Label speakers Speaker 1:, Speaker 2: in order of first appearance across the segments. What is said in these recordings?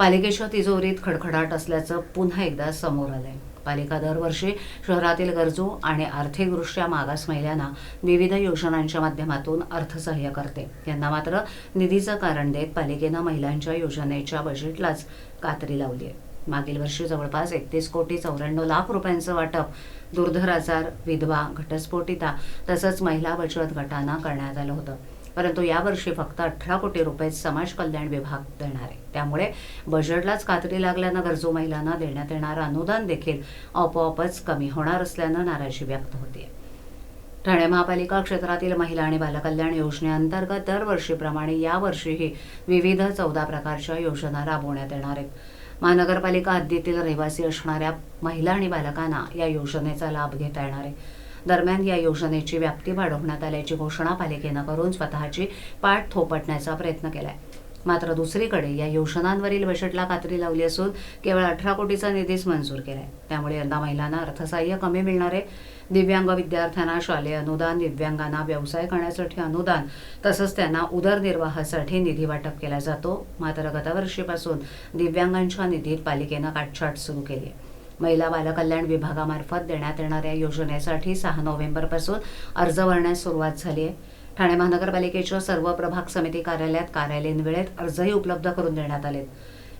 Speaker 1: पालिकेच्या तिजोरीत खडखडाट असल्याचं पुन्हा एकदा समोर आलंय. पालिका दरवर्षी शहरातील गरजू आणि आर्थिकदृष्ट्या मागास महिलांना विविध योजनांच्या माध्यमातून अर्थसहाय्य करते. यांना मात्र निधीचं कारण देत पालिकेनं महिलांच्या योजनेच्या बजेटलाच कात्री लावली आहे. मागील वर्षी जवळपास एकतीस कोटी चौऱ्याण्णव लाख रुपयांचं वाटप दुर्धर आजार विधवा घटस्फोटिता तसंच महिला बचत गटांना करण्यात आलं होतं. परंतु यावर्षी फक्त अठरा कोटी रुपये समाज कल्याण विभाग देणार आहे. त्यामुळे बजेटलाच कात्री लागल्यानं गरजू महिलांना देण्यात येणारं अनुदान देखील आपोआपच कमी होणार असल्यानं नाराजी व्यक्त होते ठाणे महापालिका क्षेत्रातील महिला आणि बालकल्याण योजनेअंतर्गत दरवर्षीप्रमाणे यावर्षीही विविध चौदा प्रकारच्या योजना राबवण्यात येणार आहेत. महानगरपालिका हद्दीतील रहिवासी असणाऱ्या महिला आणि बालकांना या योजनेचा लाभ घेता येणार आहे. दरम्यान या योजनेची व्याप्ती वाढवण्यात आल्याची घोषणा पालिकेनं करून स्वतःची पाठ थोपटण्याचा प्रयत्न केलाय. मात्र दुसरीकडे या योजनांवरील बजेटला कात्री लावली असून केवळ अठरा कोटीचा निधीच मंजूर केलाय. त्यामुळे यंदा महिलांना अर्थसहाय्य कमी मिळणार आहे दिव्यांग विद्यार्थ्यांना शालेय अनुदान दिव्यांगांना व्यवसाय करण्यासाठी अनुदान तसंच त्यांना उदरनिर्वाहासाठी निधी वाटप केला जातो. मात्र गतवर्षीपासून दिव्यांगांच्या निधीत पालिकेनं काटछाट सुरू केली आहे. महिला बालकल्याण विभागामार्फत देण्यात येणाऱ्या योजनेसाठी सहा नोव्हेंबरपासून अर्ज भरण्यास सुरुवात झाली आहे. ठाणे महानगरपालिकेच्या सर्व प्रभाग समिती कार्यालयात कार्यालयीन वेळेत अर्जही उपलब्ध करून देण्यात आलेत.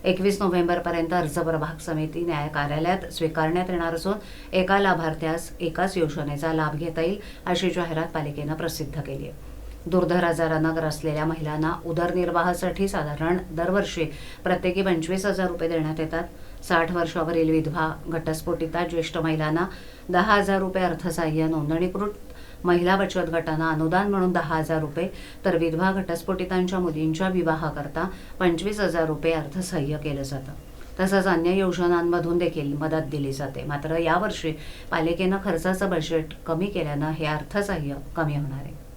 Speaker 1: एकवीस नोव्हेंबरपर्यंत अर्ज प्रभाग समिती न्याय कार्यालयात स्वीकारण्यात येणार असून एका लाभार्थ्यास एकाच योजनेचा लाभ घेता येईल अशी जाहिरात पालिकेनं प्रसिद्ध केली आहे. दुर्धर आजारानं ग्रसलेल्या महिलांना उदरनिर्वाहासाठी साधारण दरवर्षी प्रत्येकी पंचवीस हजार रुपये देण्यात येतात. साठ वर्षावरील विधवा घटस्फोटिता ज्येष्ठ महिलांना दहा हजार रुपये अर्थसहाय्य नोंदणीकृत महिला बचत गटांना अनुदान म्हणून दहा हजार रुपये तर विधवा घटस्फोटितांच्या मुलींच्या विवाहाकरता पंचवीस हजार रुपये अर्थसहाय्य केलं जातं. तसंच अन्य योजनांमधून देखील मदत दिली जाते. मात्र यावर्षी पालिकेनं खर्चाचं बजेट कमी केल्यानं हे अर्थसहाय्य कमी होणार आहे.